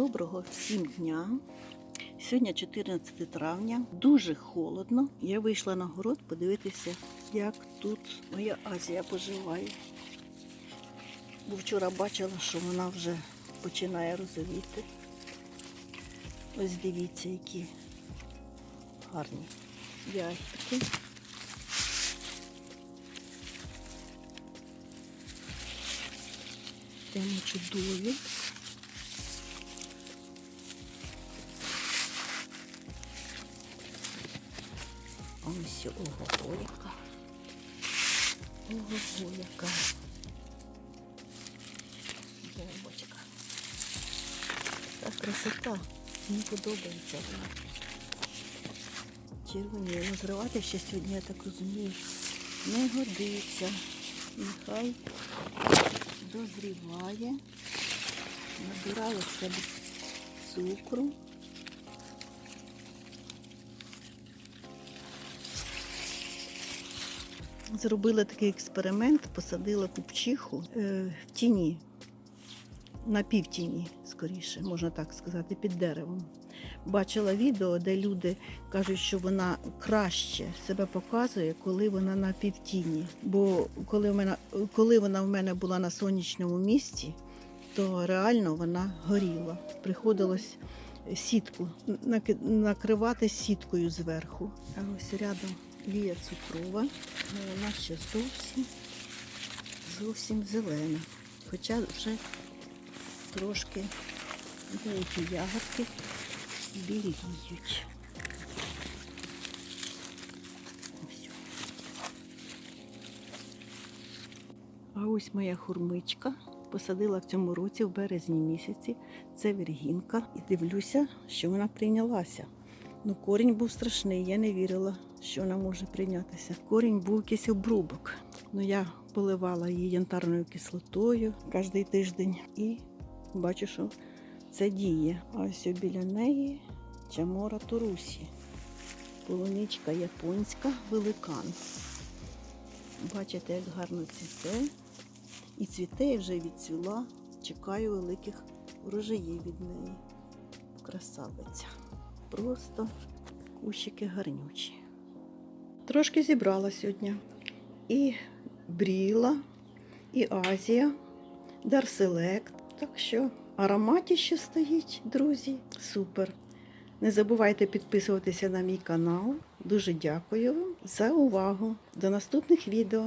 Доброго всім дня. Сьогодні 14 травня, дуже холодно. Я вийшла на город подивитися, як тут моя Азія поживає. Бо вчора бачила, що вона вже починає розовіти. Ось дивіться, які гарні ягідки. Прямо чудові. Ось ого, яка. Ого, яка. Бомбочка. Так красота. Мені подобається вона. Червоні. Ну, зривати ще сьогодні, я так розумію, не годиться. Нехай дозріває. Набираю в цукру. Зробила такий експеримент, посадила купчиху е, в тіні, на півтіні, скоріше, можна так сказати, під деревом. Бачила відео, де люди кажуть, що вона краще себе показує, коли вона на півтіні. Бо коли, в мене, коли вона в мене була на сонячному місці, то реально вона горіла. Приходилось сітку накривати сіткою зверху. А ось рядом лія цукрова, але вона ще зовсім зовсім зелена. Хоча вже трошки деякі ягодки біліють. А ось моя хурмичка. Посадила в цьому році, в березні місяці. Це віргінка. І дивлюся, що вона прийнялася. Ну, корінь був страшний, я не вірила, що вона може прийнятися. Корінь був якийсь обрубок. Ну, я поливала її янтарною кислотою кожен тиждень і бачу, що це діє. А ось біля неї чамора турусі. Полуничка японська, великан. Бачите, як гарно цвіте. І цвіте я вже відцвіла. Чекаю великих врожаїв від неї. Красавиця. Просто кущики гарнючі. Трошки зібрала сьогодні. І бріла, і Азія, Дарселект. Так що ароматі ще стоїть, друзі. Супер. Не забувайте підписуватися на мій канал. Дуже дякую вам за увагу. До наступних відео.